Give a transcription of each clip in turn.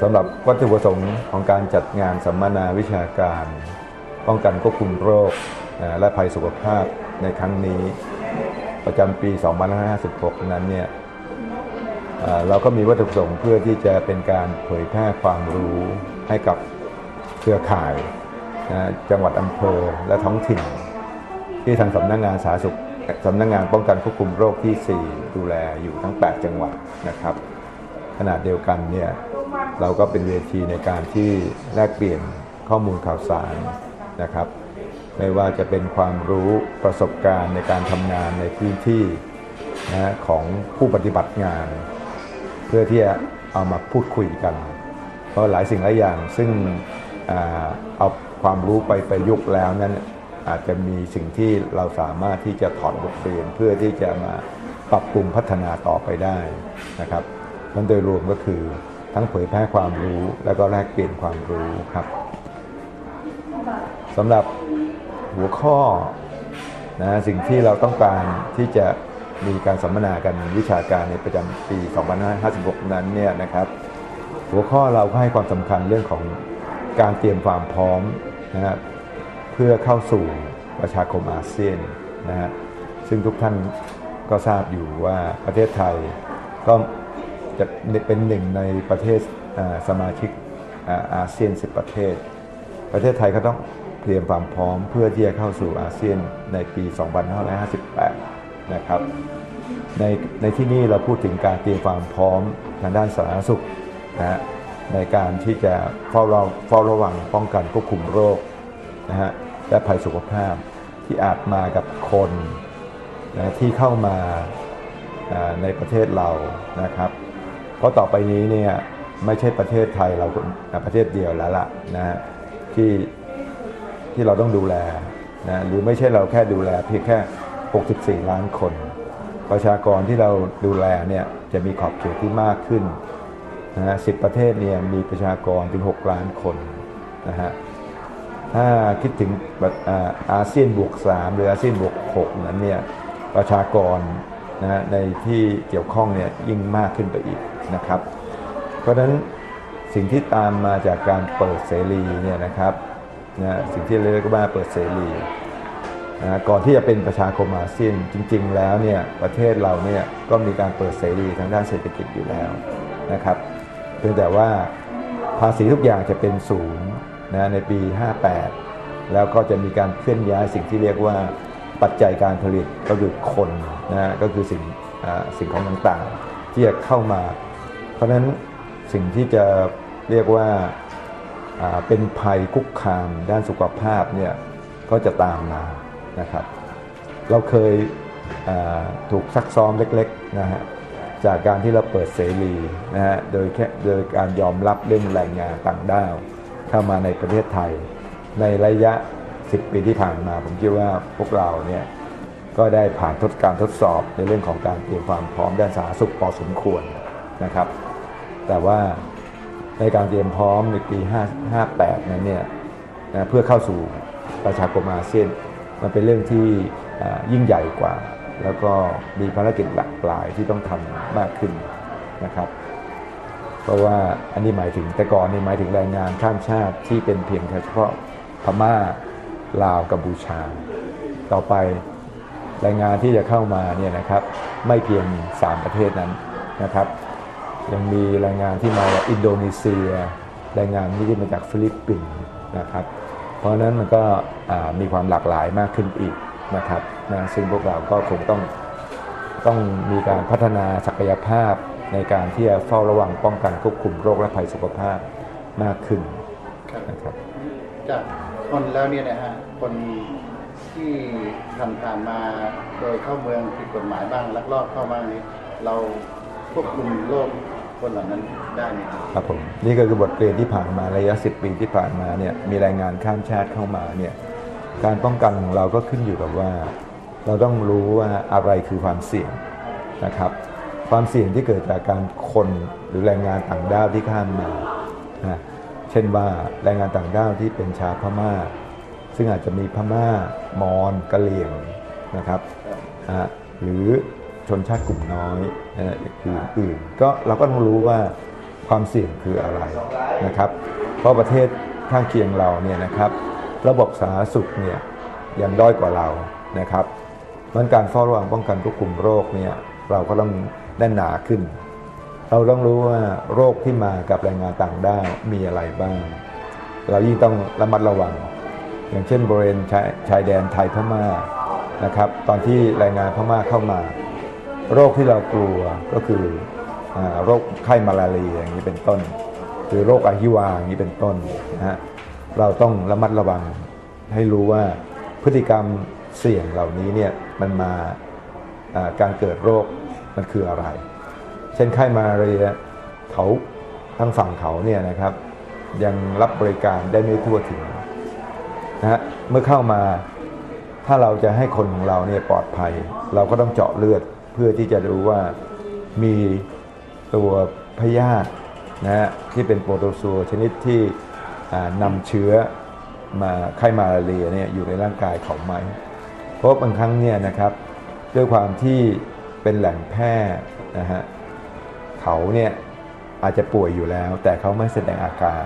สำหรับวัตถุประสงค์ของการจัดงานสัมมนาวิชาการ ป้องกันควบคุมโรคและภัยสุขภาพในครั้งนี้ประจำปี 2556 นั้นเนี่ยเราก็มีวัตถุประสงค์เพื่อที่จะเป็นการเผยแพร่ความรู้ให้กับเครือข่ายจังหวัดอำเภอและท้องถิ่น ที่ทางสำนักงานสาธารณสุขสำนักงานป้องกันควบคุมโรคที่ 4 ดูแลอยู่ทั้ง 8 จังหวัดนะครับ ขณะเดียวกันเนี่ยเราก็เป็นเวทีในการที่แลกเปลี่ยนข้อมูลข่าวสารนะครับ ไม่ว่าจะเป็นความรู้ประสบการณ์ในการทำงานในพื้นที่นะของผู้ปฏิบัติงาน เพื่อที่จะเอามาพูดคุยกัน เพราะหลายสิ่งหลายอย่างซึ่งอเอาความรู้ไปประยุกต์แล้วนั้นอาจจะมีสิ่งที่เราสามารถที่จะถอดบทเรียนเพื่อที่จะมาปรับปรุงพัฒนาต่อไปได้นะครับ มันโดยรวมก็คือทั้งเผยแพร่ความรู้แล้วก็แลกเปลี่ยนความรู้ครับสำหรับหัวข้อนะสิ่งที่เราต้องการที่จะมีการสัมมนากันวิชาการในประจำปี 2556 นั้นเนี่ยนะครับหัวข้อเราก็ให้ความสำคัญเรื่องของการเตรียมความพร้อมนะครับเพื่อเข้าสู่ประชาคมอาเซียนนะฮะซึ่งทุกท่านก็ทราบอยู่ว่าประเทศไทยก็ จะเป็นหนึ่งในประเทศสมาชิกอาเซียน 10 ประเทศ ประเทศไทยก็ต้องเตรียมความพร้อมเพื่อที่จะเข้าสู่อาเซียนในปี 2558 นะครับ ในในที่นี้เราพูดถึงการเตรียมความพร้อมทางด้านสาธารณสุขนะฮะในการที่จะเฝ้าราเฝ้าระวังป้องกันควบคุมโรคนะฮะและภัยสุขภาพที่อาจมากับคนนะที่เข้ามาในประเทศเรานะครับ เพราะต่อไปนี้เนี่ยไม่ใช่ประเทศไทยเราประเทศเดียวแล้วล่ะนะฮะที่ที่เราต้องดูแลนะหรือไม่ใช่เราแค่ดูแลเพียงแค่ 64 ล้านคน ประชากรที่เราดูแลเนี่ยจะมีขอบเขตที่มากขึ้นนะฮะสิประเทศเนี่ยมีประชากรถึง 6 ล้านคนนะฮะถ้าคิดถึงอาอาเซียนบวก 3 หรืออาเซียนบวก 6 นั้นเนี่ยประชากร นะในที่เกี่ยวข้องเนี่ยยิ่งมากขึ้นไปอีกนะครับ เพราะฉะนั้นสิ่งที่ตามมาจากการเปิดเสรีเนี่ยนะครับนะสิ่งที่เรียกว่าเปิดเสรีนะก่อนที่จะเป็นประชาคมอาเซียนจริง ๆ แล้วเนี่ยประเทศเราเนี่ยก็มีการเปิดเสรีทางด้านเศรษฐกิจอยู่แล้วนะครับเพียงแต่ว่าภาษีทุกอย่างจะเป็นศูนย์นะในปี 58 แล้วก็จะมีการเคลื่อนย้ายสิ่งที่เรียกว่า ปัจจัยการผลิตก็คือคนนะก็คือสิ่งสิ่งของต่างๆ ที่จะเข้ามา เพราะฉะนั้นสิ่งที่จะเรียกว่าเป็นภัยคุกคามด้านสุขภาพเนี่ยก็จะตามมานะครับ เราเคยถูกซักซ้อมเล็กๆนะฮะจากการที่เราเปิดเสรีนะฮะโดยแค่โดยการยอมรับเรื่องแรงงานต่างด้าวเข้ามาในประเทศไทย ในระยะ 10 ปีที่ผ่านมา ผมคิดว่าพวกเราเนี่ยก็ได้ผ่านทดการทดสอบในเรื่องของการเตรียมความพร้อมด้านสาธารณสุขพอสมควรนะครับ แต่ว่าในการเตรียมพร้อมในปี5 58 นั้นเนี่ยนะเพื่อเข้าสู่ประชาคมอาเซียนมันเป็นเรื่องที่ยิ่งใหญ่กว่า แล้วก็มีภารกิจหลากหลายที่ต้องทำมากขึ้นนะครับ เพราะว่าอันนี้หมายถึงแต่ก่อนนี่หมายถึงแรงงานข้ามชาติที่เป็นเพียงแค่เฉพาะพม่า ลาวกัมพูชา ต่อไปแรงงานที่จะเข้ามาเนี่ยนะครับไม่เพียง 3 ประเทศนั้นนะครับยังมีแรงงานที่มาจากอินโดนีเซียแรงงานที่มาจากฟิลิปปินส์นะครับ เพราะฉะนั้นมันก็มีความหลากหลายมากขึ้นอีกนะครับนะซึ่งพวกเราก็คงต้องต้องมีการพัฒนาศักยภาพในการที่จะเฝ้าระวังป้องกันควบคุมโรคและภัยสุขภาพมากขึ้นนะครับ คนแล้วเนี่ยนะฮะคนที่ผ่านผ่านๆมาโดยเข้าเมืองผิดกฎหมายบ้างลักลอบเข้ามานี้เราควบคุมโรคคนเหล่านั้นได้ไหมครับครับผมนี่ก็คือบทเรียนที่ผ่านมาระยะ 10 ปีที่ผ่านมาเนี่ยมีแรงงานข้ามชาติเข้ามาเนี่ยการป้องกันของเราก็ขึ้นอยู่กับว่า เราต้องรู้ว่าอะไรคือความเสี่ยงนะครับ ความเสี่ยงที่เกิดจากการคนหรือแรงงานต่างด้าวที่ข้ามมานะ ช่นว่าแรงงานต่างด้าวที่เป็นชาวพม่า ซึ่งอาจจะมีพม่ามอญกะเหรี่ยงนะครับฮะหรือชนชาติกลุ่มน้อยนะฮะอื่นๆก็เราก็ต้องรู้ว่าความเสี่ยงคืออะไรนะครับ เพราะประเทศข้างเคียงเราเนี่ยนะครับ ระบบสาธารณสุขเนี่ยยังด้อยกว่าเรานะครับเพราะฉะนั้นการเฝ้าระวังป้องกันควบคุมโรคเนี่ยเราก็ต้องแน่นหนาขึ้น เราต้องรู้ว่าโรคที่มากับแรงงานต่างด้าวมีอะไรบ้าง เรายิ่งต้องระมัดระวัง อย่างเช่นบริเวณชายชายแดนไทยพม่านะครับ ตอนที่แรงงานพม่าเข้ามา โรคที่เรากลัวก็คืออโรคไข้มาลาเรียอย่างนี้เป็นต้น หรือโรคอหิวาอย่างนี้เป็นต้นนะฮะเราต้องระมัดระวังให้รู้ว่าพฤติกรรมเสี่ยงเหล่านี้เนี่ยมันมาการเกิดโรคมันคืออะไร เช่นไข้มาเรียเขาทางฝั่งเขาเนี่ยนะครับ ยังรับบริการได้ไม่ทั่วถึงนะฮะเมื่อเข้ามาถ้าเราจะให้คนของเราเนี่ยปลอดภัย เราก็ต้องเจาะเลือดเพื่อที่จะรู้ว่ามีตัวพยาธินะฮะที่เป็นโปรโตซัวชนิดที่นำเชื้อมาไข้มาลาเรียเนี่ยอยู่ในร่างกายเขาไหมเพราะบางครั้งเนี่ยนะครับด้วยความที่เป็นแหล่งแพร่นะฮะ เขาเนี่ยอาจจะป่วยอยู่แล้ว แต่เขาไม่แสดงอาการ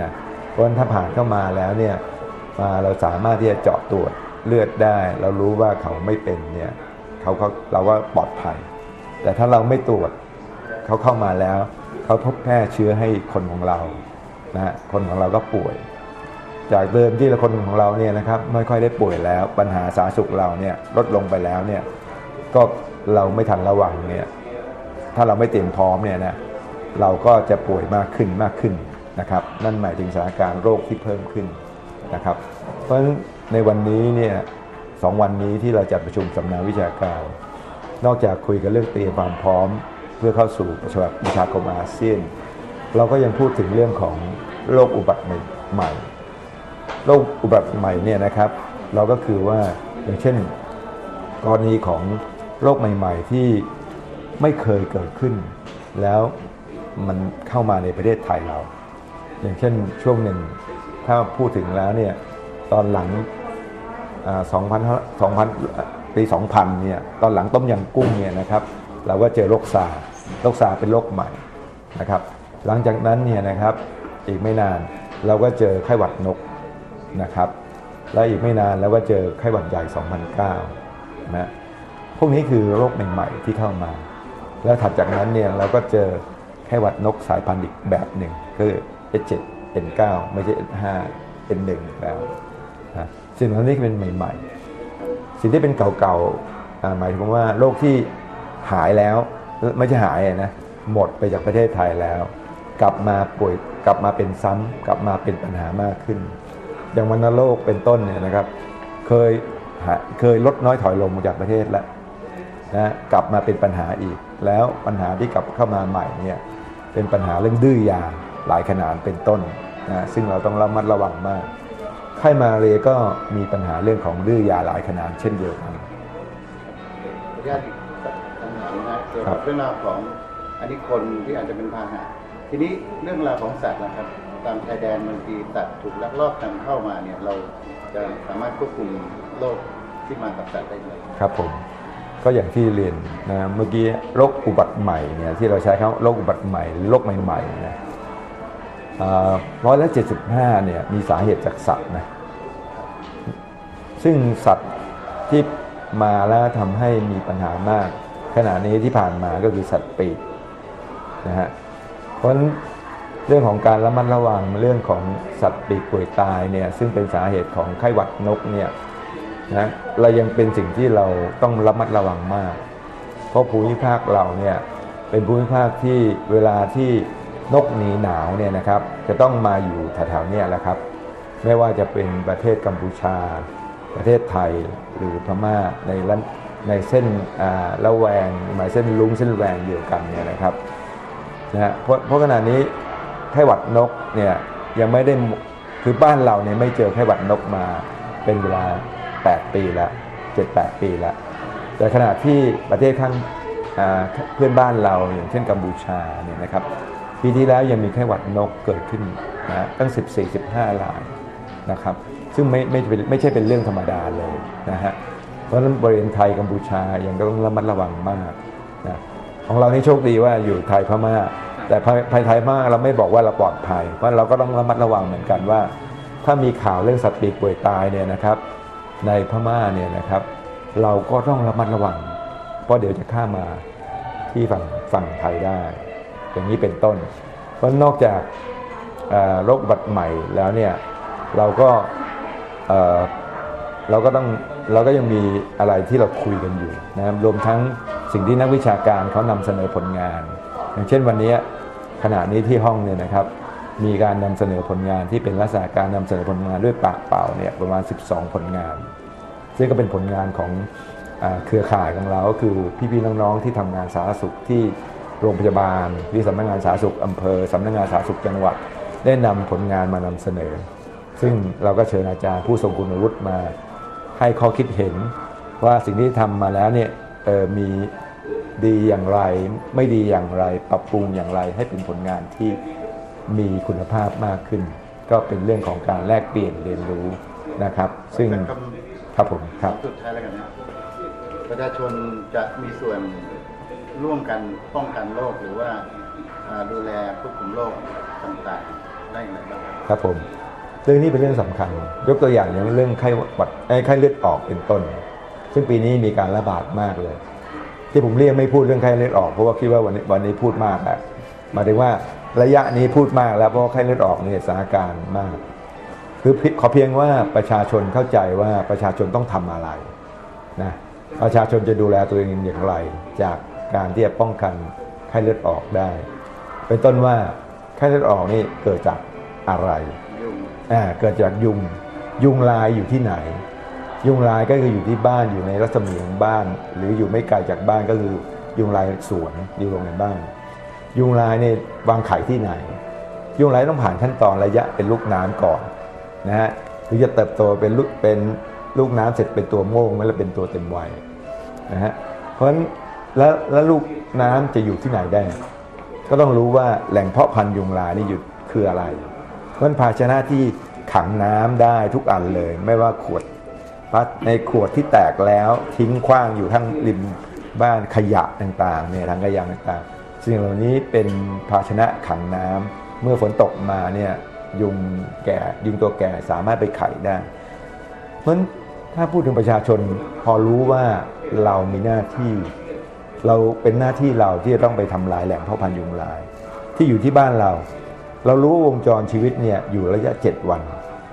นะเพราะฉะนั้นถ้าผ่านเข้ามาแล้วเนี่ยมาเราสามารถที่จะเจาะตรวจเลือดได้ เรารู้ว่าเขาไม่เป็นเนี่ยเขาเขาเราก็ปลอดภัย แต่ถ้าเราไม่ตรวจเขาเข้ามาแล้ว เขาพบแพร่เชื้อให้คนของเรานะฮะคนของเราก็ป่วย จากเดิมที่เราคนของเราเนี่ยนะครับไม่ค่อยได้ป่วยแล้ว ปัญหาสาธารณสุขเราเนี่ยลดลงไปแล้วเนี่ยก็เราไม่ทันระวังเนี่ย ถ้าเราไม่เตรียมพร้อมเนี่ยนะเราก็จะป่วยมากขึ้นมากขึ้นนะครับนั่นหมายถึงสถานการณ์โรคที่เพิ่มขึ้นนะครับ เพราะฉะนั้นในวันนี้เนี่ยสองวันนี้ที่เราจัดประชุมสัมมนาวิชาการ นอกจากคุยกันเรื่องเตรียมความพร้อม เพื่อเข้าสู่ประชาประชาคมอาเซียน เราก็ยังพูดถึงเรื่องของโรคอุบัติใหม่โรคอุบัติใหม่เนี่ยนะครับ เราก็คือว่าอย่างเช่น กรณีของโรคใหม่ ๆ ที่ ไม่เคยเกิดขึ้น แล้วมันเข้ามาในประเทศไทยเรา อย่างเช่นช่วงหนึ่งถ้าพูดถึงแล้วเนี่ยตอนหลัง2,000 2,000 ปี 2000 เนี่ย ตอนหลังต้มยำกุ้งเนี่ยนะครับ เราก็เจอโรคซาโรคซาเป็นโรคใหม่นะครับ หลังจากนั้นเนี่ยนะครับ อีกไม่นานเราก็เจอไข้หวัดนกนะครับ และอีกไม่นานแล้วก็เจอไข้หวัดใหญ่ 2009นะ พวกนี้คือโรคใหม่ๆที่เข้ามา แล้วถัดจากนั้นเนี่ยเราก็เจอไข้หวัดนกสายพันธุ์อีกแบบหนึ่งคือ H7 N9 ไม่ใช่ N5 N1 แล้วนะสิ่งเหล่านี้เป็นใหม่ ๆ สิ่งที่เป็นเก่าๆหมายถึงว่าโรคที่หายแล้วไม่ใช่หายนะหมดไปจากประเทศไทยแล้ว กลับมาป่วยกลับมาเป็นซ้ำกลับมาเป็นปัญหามากขึ้น อย่างวัณโรคเป็นต้นเนี่ยนะครับ เคยเคยลดน้อยถอยลงจากประเทศแล้ว นะกลับมาเป็นปัญหาอีก แล้วปัญหาที่กลับเข้ามาใหม่เนี่ยเป็นปัญหาเรื่องดื้อยาหลายขนาดเป็นต้นนะซึ่งเราต้องระมัดระวังมากไข้มาลาเรียก็มีปัญหาเรื่องของดื้อยาหลายขนาดเช่นเดียวกันขออนุญาตอีกสักคำถามนะเกี่ยวครักับบเรื่องราวของอันนี้คนที่อาจจะเป็นพาหะทีนี้เรื่องราวของสัตว์นะครับ ตามชายแดนบางทีสัตว์ถูกลักลอบนำเข้ามาเนี่ยเราจะสามารถควบคุมโรคที่มากับสัตว์ได้ไหมครับผม ก็อย่างที่เรียนนะเมื่อกี้โรคอุบัติใหม่เนี่ยที่เราใช้คำว่าโรคอุบัติใหม่โรคใหม่ๆนะร้อยละเจ็ดสิบห้าเนี่ยมีสาเหตุจากสัตว์นะซึ่งสัตว์ที่มาแล้วทำให้มีปัญหามาก ขณะนี้ที่ผ่านมาก็คือสัตว์ปีกนะฮะเพราะเรื่องของการระมัดระวังเรื่องของสัตว์ปีกป่วยตายเนี่ยซึ่งเป็นสาเหตุของไข้หวัดนกเนี่ย นะเรายังเป็นสิ่งที่เราต้องระมัดระวังมาก เพราะภูมิภาคเราเนี่ยเป็นภูมิภาคที่เวลาที่นกหนีหนาวเนี่ยนะครับจะต้องมาอยู่แถวๆนี้แหละครับ ไม่ว่าจะเป็นประเทศกัมพูชา ประเทศไทยหรือพม่าในในเส้นละแวงหมายเส้นลุงเส้นแหวงเดียวกันเนี่ยนะครับนะฮะเพราะเพราะขณะนี้ไข้หวัดนกเนี่ยยังไม่ได้คือบ้านเราเนี่ยไม่เจอไข้หวัดนกมาเป็นเวลา 8 ปีละ7-8 ปีละแต่ขณะที่ประเทศข้างเพื่อนบ้านเราอย่างเช่นกัมพูชาเนี่ยนะครับปีที่แล้วยังมีไข้หวัดนกเกิดขึ้นนะตั้ง 14-15รายนะครับซึ่งไม่ไม่เป็นไม่ใช่เป็นเรื่องธรรมดาเลยนะฮะเพราะฉะนั้นบริเวณไทยกัมพูชายังต้องระมัดระวังมากนะของเรานี่โชคดีว่าอยู่ไทยพม่า แต่ภัยภัยไทยมากเราไม่บอกว่าเราปลอดภัย เพราะเราก็ต้องระมัดระวังเหมือนกันว่า ถ้ามีข่าวเรื่องสัตว์ปีกป่วยตายเนี่ยนะครับ ในพม่าเนี่ยนะครับ เราก็ต้องระมัดระวัง เพราะเดี๋ยวจะข้ามาที่ฝั่งฝั่งไทยได้ อย่างนี้เป็นต้น เพราะนอกจากโรคบัตใหม่แล้วเนี่ยเราก็เอ่อเราก็ต้องเราก็ยังมีอะไรที่เราคุยกันอยู่นะครับรวมทั้งสิ่งที่นักวิชาการเขานำเสนอผลงาน อย่างเช่นวันนี้ขณะนี้ที่ห้องเนี่ยนะครับ มีการนำเสนอผลงานที่เป็นลักษณะการนำเสนอผลงานด้วยปากเปล่าเนี่ยประมาณ 12 ผลงาน ซึ่งก็เป็นผลงานของอเครือข่ายของเราก็คือพี่ๆน้องๆที่ทำงานสาธารณสุขที่โรงพยาบาลที่สำนักงานสาธารณสุขอำเภอสำนักงานสาธารณสุขจังหวัด ได้นำผลงานมานำเสนอ ซึ่งเราก็เชิญอาจารย์ผู้ทรงคุณวุฒิมาให้ข้อคิดเห็นว่าสิ่งที่ทำมาแล้วเนี่ยมีดีอย่างไร ไม่ดีอย่างไร ปรับปรุงอย่างไรให้เป็นผลงานที่ มีคุณภาพมากขึ้น ก็เป็นเรื่องของการแลกเปลี่ยนเรียนรู้นะครับ ซึ่งเป็นคครับผมคำรับสุดท้ายแล้วกันนะประชาชนจะมีส่วนร่วมกันป้องกันโรคหรือว่าอ่าดูแลควบคุมโรคต่างๆได้อย่างไรบ้างครับครับผม เรื่องนี้เป็นเรื่องสำคัญ ยกตัวอย่างอย่างเรื่องไข้หวัดเอ้ยไข้เลือดออกเป็นต้น ซึ่งปีนี้มีการระบาดมากเลย ที่ผมเรียกไม่พูดเรื่องไข้เลือดออกเพราะว่าคิดว่าวันนี้วันนี้พูดมากแล้วหมายถึงว่า ระยะนี้พูดมากแล้วเพราะไข้เลือดออกเนี่ยสถานการณ์มาก คือขอเพียงว่าประชาชนเข้าใจว่าประชาชนต้องทำอะไรนะประชาชนจะดูแลตัวเองอย่างไร จากการที่จะป้องกันไข้เลือดออกได้ เป็นต้นว่าไข้เลือดออกนี่เกิดจากอะไรอ่าเกิดจากยุงยุงลายอยู่ที่ไหน ยุงลายก็คืออยู่ที่บ้านอยู่ในรัศมีของบ้าน หรืออยู่ไม่ไกลจากบ้านก็คือยุงลายสวนอยู่ตรงในบ้าน ยุงลายเนี่ยวางไข่ที่ไหน ยุงลายต้องผ่านขั้นตอนระยะเป็นลูกน้ำก่อนนะฮะถึงจะเติบโตเป็นลูกเป็นลูกน้ำเสร็จเป็นตัวโม่งแล้วเป็นตัวเต็มวัยนะฮะเพราะฉะนั้นแล้วแล้วลูกน้ำจะอยู่ที่ไหนได้ ก็ต้องรู้ว่าแหล่งเพาะพันธุ์ยุงลายนี่อยู่คืออะไรเพราะฉะนั้นภาชนะที่ขังน้ำได้ทุกอันเลย ไม่ว่าขวดพลาสในขวดที่แตกแล้วทิ้งขว้างอยู่ทั้งริมบ้านขยะต่างๆเนี่ยทางขยะต่างๆ สิ่งเหล่านี้เป็นภาชนะขังน้ำเมื่อฝนตกมาเนี่ยยุงแก่ยุงตัวแก่สามารถไปไข่ได้ เพราะฉะนั้นถ้าพูดถึงประชาชนพอรู้ว่าเรามีหน้าที่ เราเป็นหน้าที่เราที่จะต้องไปทำลายแหล่งเพาะพันธุ์ยุงลาย ที่อยู่ที่บ้านเรา เรารู้ว่าวงจรชีวิตเนี่ยอยู่ระยะ 7 วัน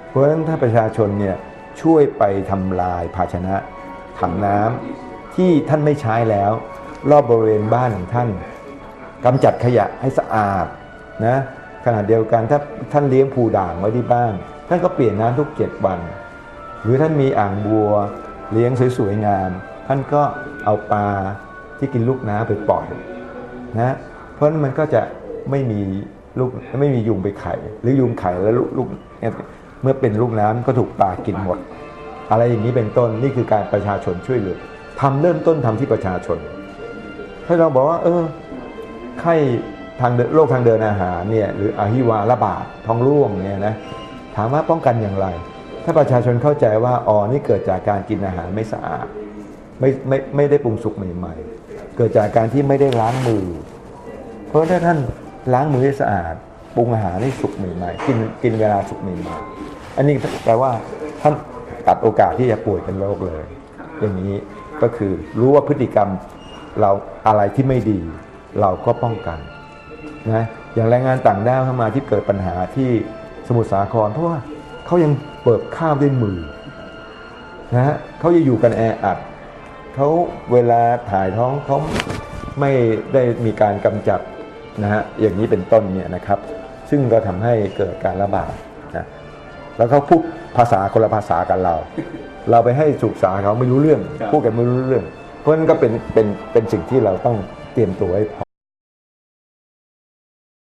เพราะฉะนั้นถ้าประชาชนเนี่ยช่วยไปทำลายภาชนะถังน้ำที่ท่านไม่ใช้แล้ว รอบบริเวณบ้านของท่าน กำจัดขยะให้สะอาดนะขณะเดียวกันถ้าท่านเลี้ยงผูด่างไว้ที่บ้าน ท่านก็เปลี่ยนน้ำทุก7วัน หรือท่านมีอ่างบัวเลี้ยงสวยๆงาม ท่านก็เอาปลาที่กินลูกน้ำไปปล่อยนะเพราะนั้นมันก็จะไม่มีลูกไม่มียุงไปไข่ หรือยุงไข่แล้วลูกเมื่อเป็นลูกน้ำก็ถูกปลากินหมด อะไรอย่างนี้เป็นต้นนี่คือการประชาชนช่วยเหลือทำเริ่มต้นทำที่ประชาชน ถ้าเราบอกว่า เออ ไข้ทางโรคทางเดินอาหารเนี่ยหรืออหิวาระบาดท้องร่วงเนี่ยนะถามว่าป้องกันอย่างไร ถ้าประชาชนเข้าใจว่าอ๋อนี่เกิดจากการกินอาหารไม่สะอาดไม่ไม่ไม่ได้ปรุงสุกใหม่ๆ เกิดจากการที่ไม่ได้ล้างมือ เพราะถ้าท่านล้างมือให้สะอาดปรุงอาหารให้สุกใหม่ๆกินกินเวลาสุกใหม่ๆอันนี้แปลว่าท่านตัดโอกาสที่จะป่วยเป็นโรคเลย อย่างนี้ก็คือรู้ว่าพฤติกรรมเราอะไรที่ไม่ดี เราก็ป้องกันนะอย่างแรงงานต่างด้าวเข้ามาที่เกิดปัญหาที่สมุทรสาคร เพราะว่าเขายังเปิดข้าวด้วยมือนะฮะเขาจะอยู่กันแออัดเขาเวลาถ่ายท้องเขาไม่ได้มีการกำจัดนะฮะอย่างนี้เป็นต้นเนี่ยนะครับ ซึ่งก็ทำให้เกิดการระบาดนะแล้วเขาพูดภาษาคนละภาษากันเรา เราไปให้ศึกษาเขาไม่รู้เรื่อง พูดกันไม่รู้เรื่อง เพราะฉะนั้นก็เป็นเป็นเป็นสิ่งที่เราต้องเตรียมตัวให้พร้อม